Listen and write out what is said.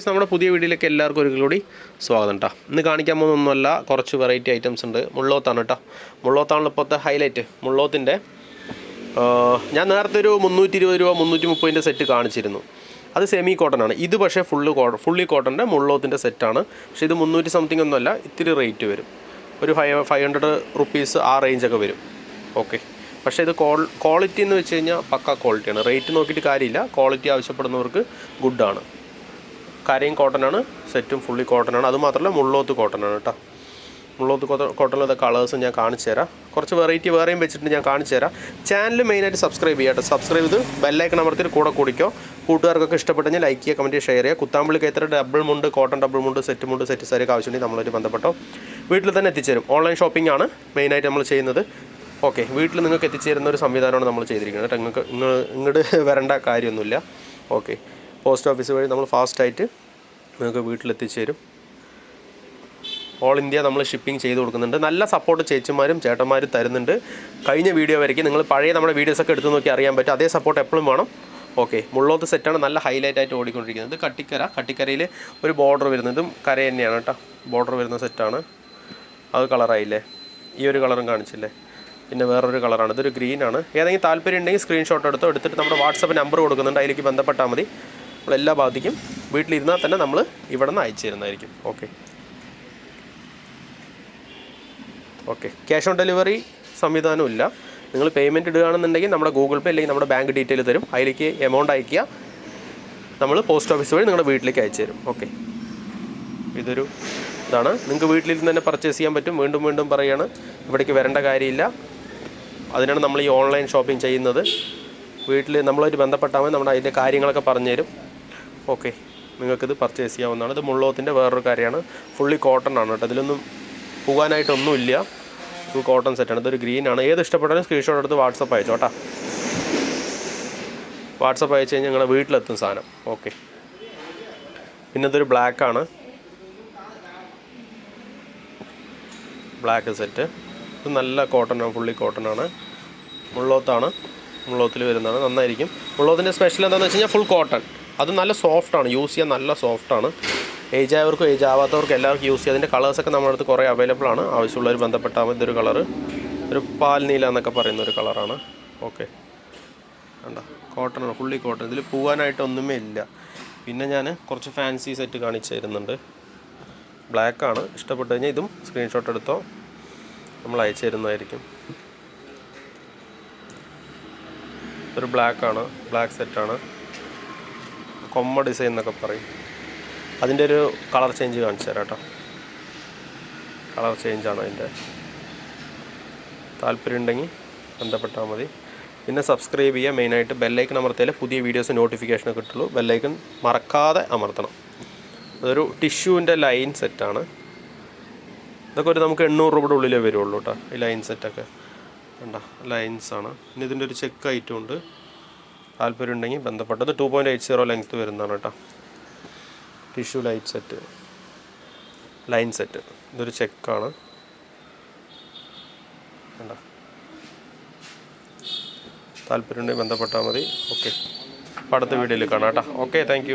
Guys നമ്മുടെ പുതിയ വീഡിയോയിലേക്ക് എല്ലാവർക്കും ഒരിക്കൽ കൂടി സ്വാഗതം കേട്ടോ ഇന്ന് കാണിക്കാൻ പോകുന്നൊന്നുമല്ല കുറച്ച് വെറൈറ്റി ഐറ്റംസ് ഉണ്ട്. മുള്ളോത്താണ് കേട്ടോ മുള്ളോത്താണ് ഇപ്പോഴത്തെ ഹൈലൈറ്റ് മുള്ളോത്തിന്റെ ഞാൻ നേരത്തെ ഒരു മുന്നൂറ്റി ഇരുപത് രൂപ മുന്നൂറ്റി മുപ്പതിന്റെ സെറ്റ് കാണിച്ചിരുന്നു. അത് സെമി കോട്ടൺ ആണ്. ഇത് പക്ഷേ ഫുള്ള് കോ ഫുള്ളി കോട്ടന്റെ മുള്ളോത്തിന്റെ സെറ്റാണ് പക്ഷേ ഇത് മുന്നൂറ്റി സംതിങ് ഒന്നുമല്ല ഇത്തിരി റേറ്റ് വരും. ഒരു ഫൈവ് ഫൈവ് ഹൺഡ്രഡ് റുപ്പീസ് ആ റേഞ്ചൊക്കെ വരും. ഓക്കെ പക്ഷേ ഇത് ക്വാൾ ക്വാളിറ്റി എന്ന് വെച്ച് കഴിഞ്ഞാൽ പക്ക ക്വാളിറ്റിയാണ് റേറ്റ് നോക്കിയിട്ട് കാര്യമില്ല. ക്വാളിറ്റി ആവശ്യപ്പെടുന്നവർക്ക് ഗുഡാണ് കരയും കോട്ടനാണ് സെറ്റും ഫുള്ളി കോട്ടനാണ്. അതുമാത്രമല്ല മുള്ളോത്ത് കോട്ടനാണ് കേട്ടോ. മുള്ളോത്ത് കോട്ടണിലത്തെ കളേഴ്സ് ഞാൻ കാണിച്ചു തരാം. കുറച്ച് വെറൈറ്റി വേറെയും വെച്ചിട്ട് ഞാൻ കാണിച്ചു തരാം. ചാനൽ മെയിനായിട്ട് സബ്സ്ക്രൈബ് ചെയ്യാട്ടോ സബ്സ്ക്രൈബ് ചെയ്ത് ബെല്ലൈക്കൺ അമർത്തിൽ കൂടെ കൂടിക്കോ. കൂട്ടുകാർക്കൊക്കെ ഇഷ്ടപ്പെട്ടെങ്കിൽ ലൈക്ക് ചെയ്യുക കമന്റ് ഷെയർ ചെയ്യുക. കുത്താമ്പിളിക്ക് എത്ര double mundu cotton double mundu set mundu set സാരിയൊക്കെ ആവശ്യമുണ്ടെങ്കിൽ നമ്മളൊരു ബന്ധപ്പെട്ടോ. വീട്ടിൽ തന്നെ എത്തിച്ചേരും. ഓൺലൈൻ ഷോപ്പിംഗ് ആണ് മെയിനായിട്ട് നമ്മൾ ചെയ്യുന്നത്. ഓക്കെ വീട്ടിൽ നിങ്ങൾക്ക് എത്തിച്ചേരുന്ന ഒരു സംവിധാനമാണ് നമ്മൾ ചെയ്തിരിക്കുന്നത്. നിങ്ങൾക്ക് നിങ്ങൾ ഇങ്ങോട്ട് വരേണ്ട കാര്യമൊന്നുമില്ല. ഓക്കെ പോസ്റ്റ് ഓഫീസ് വഴി നമ്മൾ ഫാസ്റ്റായിട്ട് നിങ്ങൾക്ക് വീട്ടിലെത്തിച്ചേരും. ഓൾ ഇന്ത്യ നമ്മൾ ഷിപ്പിംഗ് ചെയ്ത് കൊടുക്കുന്നുണ്ട്. നല്ല സപ്പോർട്ട് ചേച്ചിമാരും ചേട്ടന്മാരും തരുന്നുണ്ട്. കഴിഞ്ഞ വീഡിയോ വരയ്ക്ക് നിങ്ങൾ പഴയ നമ്മുടെ വീഡിയോസൊക്കെ എടുത്ത് നോക്കി അറിയാൻ പറ്റും. അതേ സപ്പോർട്ട് എപ്പോഴും വേണം. ഓക്കെ മുള്ളോത്ത് സെറ്റാണ് നല്ല ഹൈലൈറ്റ് ആയിട്ട് ഓടിക്കൊണ്ടിരിക്കുന്നത്. കട്ടിക്കര. കട്ടിക്കരയിൽ ഒരു ബോർഡർ വരുന്നതും കര തന്നെയാണ് കേട്ടോ. ബോർഡർ വരുന്ന സെറ്റാണ് അത് കളറായില്ലേ ഈ ഒരു കളറും കാണിച്ചില്ലേ? പിന്നെ വേറൊരു കളറാണ് ഇതൊരു ഗ്രീനാണ് ഏതെങ്കിലും താല്പര്യം ഉണ്ടെങ്കിൽ സ്ക്രീൻഷോട്ട് എടുത്തോ? എടുത്തിട്ട് നമ്മുടെ വാട്സപ്പ് നമ്പർ കൊടുക്കുന്നുണ്ട്. അതിലേക്ക് ബന്ധപ്പെട്ടാൽ മതി. എല്ലാ ഭാഗത്തേക്കും വീട്ടിലിരുന്നാൽ തന്നെ നമ്മൾ ഇവിടെ നിന്ന് അയച്ചു തരുന്നതായിരിക്കും okay okay cash on delivery സംവിധാനം ഇല്ല. നിങ്ങൾ പേയ്മെന്റ് ഇടുകയാണെന്നുണ്ടെങ്കിൽ നമ്മുടെ ഗൂഗിൾ പേ അല്ലെങ്കിൽ നമ്മുടെ ബാങ്ക് ഡീറ്റെയിൽ തരും. അതിലേക്ക് എമൗണ്ട് അയക്കുക നമ്മൾ പോസ്റ്റ് ഓഫീസ് വഴി നിങ്ങളുടെ വീട്ടിലേക്ക് അയച്ചു തരും. ഓക്കെ ഇതൊരു ഇതാണ്. നിങ്ങൾക്ക് വീട്ടിലിരുന്ന് തന്നെ പർച്ചേസ് ചെയ്യാൻ പറ്റും. വീണ്ടും വീണ്ടും പറയുകയാണ് ഇവിടേക്ക് വരേണ്ട കാര്യമില്ല. അതിനാണ് നമ്മൾ ഈ ഓൺലൈൻ ഷോപ്പിംഗ് ചെയ്യുന്നത്. വീട്ടിൽ നമ്മളായിട്ട് ബന്ധപ്പെട്ടാൽ മതി. നമ്മുടെ അതിന്റെ കാര്യങ്ങളൊക്കെ പറഞ്ഞു തരും ഓക്കെ. നിങ്ങൾക്കിത് പർച്ചേസ് ചെയ്യാവുന്നതാണ്. ഇത് മുള്ളോത്തിന്റെ വേറൊരു കാര്യമാണ്. ഫുള്ളി കോട്ടൺ ആണ് കേട്ടോ. ഇതിലൊന്നും പോകാനായിട്ടൊന്നുമില്ല. ഫുൾ കോട്ടൺ സെറ്റാണ് ഇതൊരു ആണ്. ഏത് ഇഷ്ടപ്പെട്ടാലും സ്ക്രീൻഷോട്ട് എടുത്ത് വാട്സപ്പ് അയച്ചോ കേട്ടോ വാട്സപ്പ് അയച്ചു കഴിഞ്ഞാൽ ഞങ്ങളുടെ വീട്ടിലെത്തും സാധനം. ഓക്കെ. പിന്നെ ഇതൊരു ബ്ലാക്ക് ആണ്. ബ്ലാക്ക് സെറ്റ് ഇത് നല്ല കോട്ടൺ ആണ്. ഫുള്ളി കോട്ടൺ ആണ്. മുള്ളോത്താണ്. മുള്ളോത്തിൽ വരുന്നതാണ്. നന്നായിരിക്കും. മുള്ളോത്തിന്റെ സ്പെഷ്യൽ എന്താണെന്ന് വെച്ച് കഴിഞ്ഞാൽ ഫുൾ കോട്ടൺ അത് നല്ല സോഫ്റ്റ് ആണ്. യൂസ് ചെയ്യാൻ നല്ല സോഫ്റ്റ് ആണ്. ഏജ് ആയവർക്കും ഏജ് ആവാത്തവർക്കും എല്ലാവർക്കും യൂസ് ചെയ്യാം. അതിന്റെ കളേഴ്സൊക്കെ നമ്മുടെ അടുത്ത് കുറേ അവൈലബിൾ ആണ്. ആവശ്യമുള്ളവർ ബന്ധപ്പെട്ടാൽ മതി. ഇതൊരു കളറ് ഒരു പാൽ നീല എന്നൊക്കെ പറയുന്ന ഒരു കളറാണ് ഓക്കെ വേണ്ട കോട്ടൺ ആണ്. ഫുള്ളി കോട്ടൺ ഇതിൽ പോകാനായിട്ട് ഒന്നുമേ ഇല്ല. പിന്നെ ഞാൻ കുറച്ച് ഫാൻസി സെറ്റ് കാണിച്ചു തരുന്നുണ്ട്. ബ്ലാക്ക് ആണ്. ഇഷ്ടപ്പെട്ട് കഴിഞ്ഞാൽ ഇതും സ്ക്രീൻഷോട്ട് എടുത്തോ. നമ്മൾ അയച്ചു തരുന്നതായിരിക്കും. ഇതൊരു ബ്ലാക്കാണ് ബ്ലാക്ക് സെറ്റാണ് കൊമ്മ ഡിസൈൻ എന്നൊക്കെ പറയും. അതിന്റെ ഒരു കളർ ചേഞ്ച് കാണിച്ചു തരാം കേട്ടോ. കളർ ചേഞ്ചാണ് അതിന്റെ. താല്പര്യം ഉണ്ടെങ്കിൽ ബന്ധപ്പെട്ടാൽ മതി. പിന്നെ സബ്സ്ക്രൈബ് ചെയ്യുക. മെയിനായിട്ട് ബെല്ലൈക്കൺ അമർത്തിയാലേ പുതിയ വീഡിയോസ് നോട്ടിഫിക്കേഷൻ കിട്ടുള്ളൂ. ബെല്ലൈക്കൺ മറക്കാതെ അമർത്തണം. അതൊരു ടിഷ്യൂവിന്റെ ലൈൻ സെറ്റാണ് ഇതൊക്കെ ഒരു നമുക്ക് എണ്ണൂറ് രൂപയുടെ ഉള്ളിലേ വരുള്ളൂ കേട്ടോ. ഈ ലൈൻ സെറ്റൊക്കെ വേണ്ട ലൈൻസാണ് പിന്നെ ഇതിന്റെ ഒരു ചെക്ക് ഐറ്റം ഉണ്ട്. താല്പര്യം ഉണ്ടെങ്കിൽ ബന്ധപ്പെട്ടത് two point eight zero length വരുന്നതാണ് കേട്ടോ. Tissue light set line set ഇതൊരു ചെക്കാണ് വേണ്ട താല്പര്യം ഉണ്ടെങ്കിൽ ബന്ധപ്പെട്ടാൽ മതി. ഓക്കെ അടുത്ത വീഡിയോയിൽ കാണാം കേട്ടോ. Okay thank